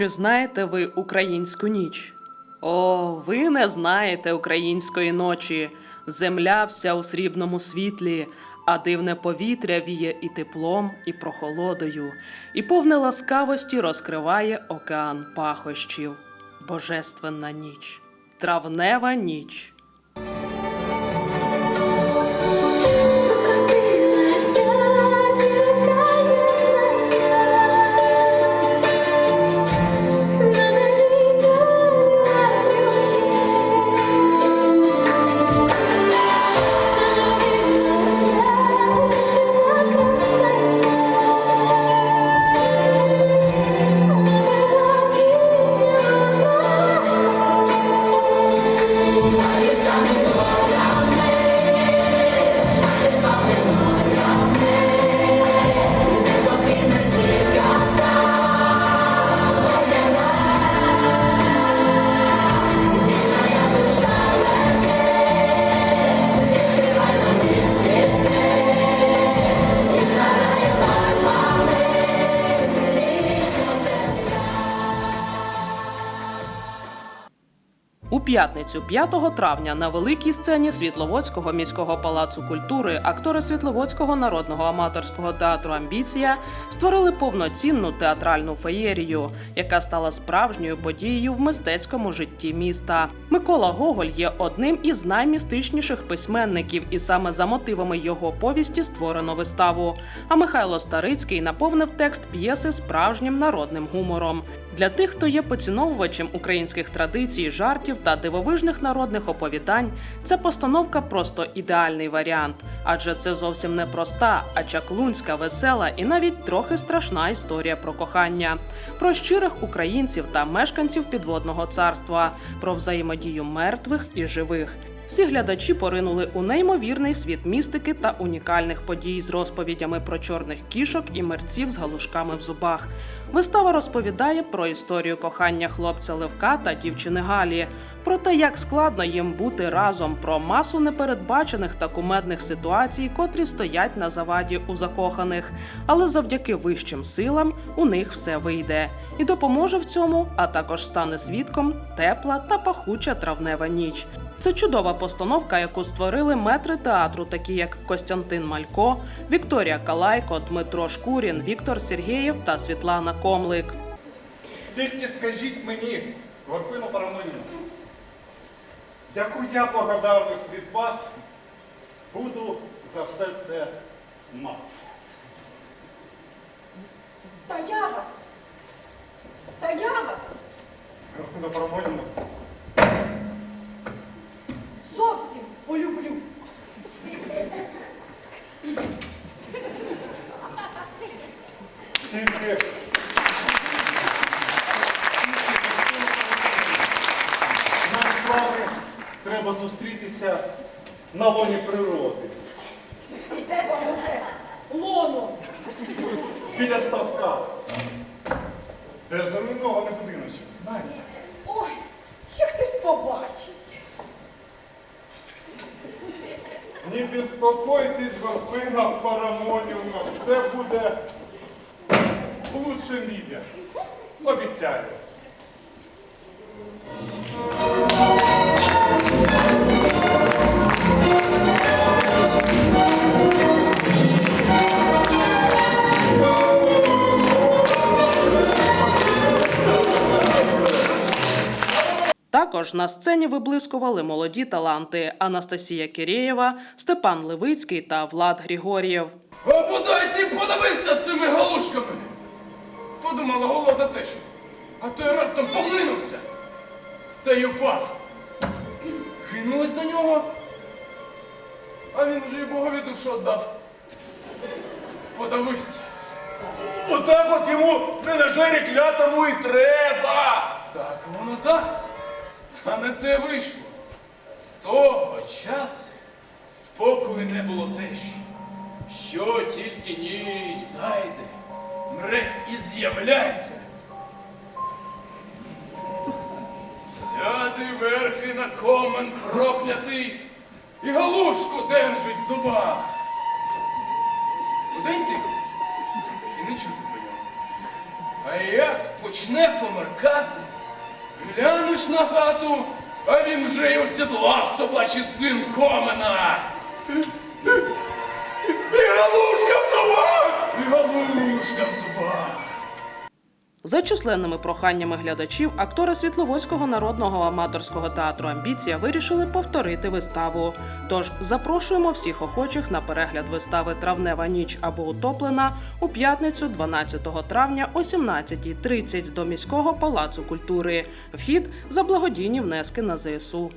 Чи знаєте ви українську ніч? О, ви не знаєте української ночі. Земля вся у срібному світлі, а дивне повітря віє і теплом, і прохолодою, і повне ласкавості розкриває океан пахощів. Божественна ніч, травнева ніч. У п'ятницю 5 травня на великій сцені Світловодського міського палацу культури актори Світловодського народного аматорського театру Амбіція створили повноцінну театральну феєрію, яка стала справжньою подією в мистецькому житті міста. Микола Гоголь є одним із наймістичніших письменників, і саме за мотивами його повісті створено виставу. А Михайло Старицький наповнив текст п'єси справжнім народним гумором. Для тих, хто є поціновувачем українських традицій, жартів та дивовижних народних оповідань, ця постановка просто ідеальний варіант, адже це зовсім не проста, а чаклунська, весела і навіть трохи страшна історія про кохання, про щирих українців та мешканців підводного царства, про взаємодію мертвих і живих. Всі глядачі поринули у неймовірний світ містики та унікальних подій з розповідями про чорних кішок і мерців з галушками в зубах. Вистава розповідає про історію кохання хлопця Левка та дівчини Галі, про те, як складно їм бути разом, про масу непередбачених та кумедних ситуацій, котрі стоять на заваді у закоханих. Але завдяки вищим силам у них все вийде. І допоможе в цьому, а також стане свідком тепла та пахуча травнева ніч. Це чудова постановка, яку створили метри театру, такі як Костянтин Малько, Вікторія Калайко, Дмитро Шкурін, Віктор Сергєєв та Світлана Комлик. Тільки скажіть мені, Горпино Парамонівна, яку я благодарність від вас буду за все це мати. Та я вас. Та я вас Горпино Парамонівна, зовсім полюблю. тільки нам з вами треба зустрітися на лоні природи, лоно. біля ставка, де зруйнований будиночок. Знаєте? Ой, що хтось побачить. Не безпокойтесь, Горпина Парамонівна, все буде в лучшем виде. Обіцяю. Також на сцені виблискували молоді таланти Анастасія Кирєєва, Степан Левицький та Влад Григор'єв. А бодай ти подавився цими галушками. Подумала голода теж. А той раптом поглинувся. Та й упав. Кинулась до нього. А він вже й богові душу віддав. Подавився. Отак от йому не на жері клятому і треба. Так воно так. Та не те вийшло. З того часу спокою не було теж. Що тільки ніч зайде, мрець і з'являється. Сяде верхи на комен проклятий і галушку держить в зубах. Удень тихо і не чути по. А як почне померкати, глянеш на хату, а він вже й осідлав собачий син комена. І галушка в зубах! І галушка в зубах. За численними проханнями глядачів, актори Світловодського народного аматорського театру Амбіція вирішили повторити виставу. Тож запрошуємо всіх охочих на перегляд вистави Травнева ніч або утоплена у п'ятницю, 12 травня о 17.30 до міського палацу культури. Вхід за благодійні внески на ЗСУ.